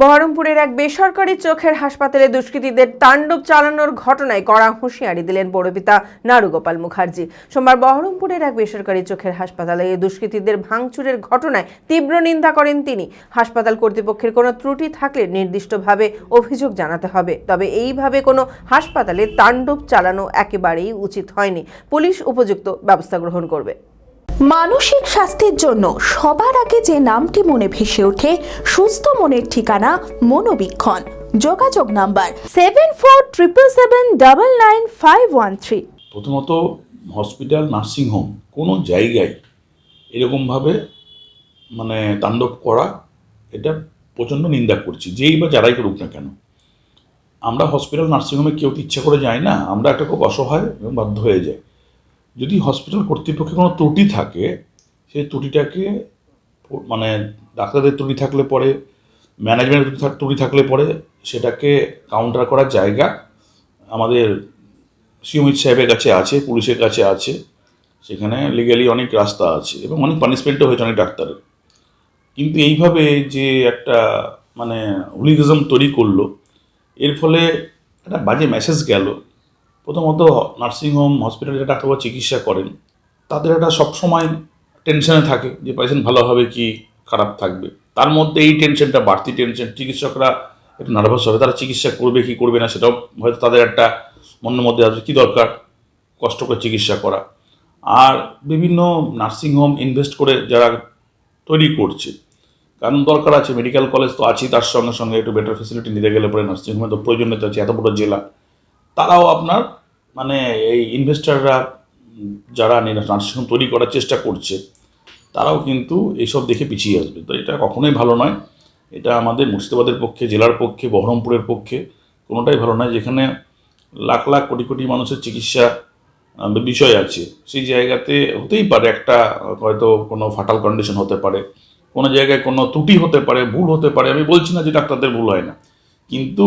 বহরমপুরের এক বেসরকারি চোখের হাসপাতালে দুষ্কৃতীদের তাণ্ডব চালানোর ঘটনায় কড়া হুঁশিয়ারি দিলেন পৌরপিতা নারুগোপাল মুখার্জি। সোমবার বহরমপুরের এক বেসরকারি চোখের হাসপাতালে দুষ্কৃতীদের ভাঙচুরের ঘটনায় তীব্র নিন্দা করেন তিনি। হাসপাতাল কর্তৃপক্ষের কোনো ত্রুটি থাকলে নির্দিষ্টভাবে অভিযোগ জানাতে হবে। তবে এইভাবে কোনো হাসপাতালে তাণ্ডব চালানো একেবারেই উচিত হয়নি। পুলিশ উপযুক্ত ব্যবস্থা গ্রহণ করবে। মানসিক স্বাস্থ্যের জন্য সবার আগে যে নামটি মনে ভেসে ওঠে, সুস্থ মনের ঠিকানা মনোবীক্ষণ। যোগাযোগ number seven four triple seven double nine five one three প্রথমত হসপিটাল নার্সিংহোম কোনো জায়গায় এরকমভাবে মানে তাণ্ডব করা, এটা প্রচণ্ড নিন্দা করছি, যেই বা যারাই করুক না কেন। আমরা হসপিটাল নার্সিংহোমে কেউ ইচ্ছা করে যাই না, আমরা একটা খুব অসহায় এবং বাধ্য হয়ে যাই। যদি হসপিটাল কর্তৃপক্ষের কোনো ত্রুটি থাকে, সেই ত্রুটিটাকে মানে ডাক্তারদের ত্রুটি থাকলে পরে ম্যানেজমেন্টের ত্রুটি থাকলে পরে সেটাকে কাউন্টার করার জায়গা আমাদের সিওমিত সাহেবের কাছে আছে, পুলিশের কাছে আছে। সেখানে লিগালি অনেক রাস্তা আছে এবং অনেক পানিশমেন্টও হয়েছে অনেক ডাক্তারের। কিন্তু এইভাবে যে একটা মানে হুলিগিজম তৈরি করল, এর ফলে একটা বাজে মেসেজ গেল। প্রথমত নার্সিংহোম হসপিটালে ডাক্তারবাবু চিকিৎসা করেন, তাদের একটা সবসময় টেনশনে থাকে যে পেশেন্ট ভালো হবে কি, খারাপ থাকবে। তার মধ্যে এই টেনশনটা বাড়তি টেনশন, চিকিৎসকরা একটু নার্ভাস হবে, তারা চিকিৎসা করবে কি করবে না সেটাও হয়তো তাদের একটা মনের মধ্যে আসবে, কী দরকার? কষ্ট করে চিকিৎসা করা। আর বিভিন্ন নার্সিংহোম ইনভেস্ট করে যারা তৈরি করছে, কারণ দরকার আছে মেডিকেল কলেজ তো আছেই, তার সঙ্গে সঙ্গে একটু বেটার ফেসিলিটি নিতে গেলে পরে নার্সিংহোমে তো প্রয়োজনীয়তা আছে, এত বড় জেলা। তারাও আপনার মানে এই ইনভেস্টাররা যারা নার্সিংহোম তৈরি করার চেষ্টা করছে, তারাও কিন্তু এইসব দেখে পিছিয়ে আসবে। তো এটা কখনোই ভালো নয়। এটা আমাদের মুর্শিদাবাদের পক্ষে, জেলার পক্ষে, বহরমপুরের পক্ষে কোনোটাই ভালো নয়। যেখানে লাখ লাখ কোটি কোটি মানুষের চিকিৎসা বিষয় আছে, সেই জায়গাতে হতেই পারে একটা, হয়তো কোনো ফাটাল কন্ডিশন হতে পারে, কোনো জায়গায় কোনো ত্রুটি হতে পারে, ভুল হতে পারে। আমি বলছি না যে ডাক্তারদের ভুল হয় না। কিন্তু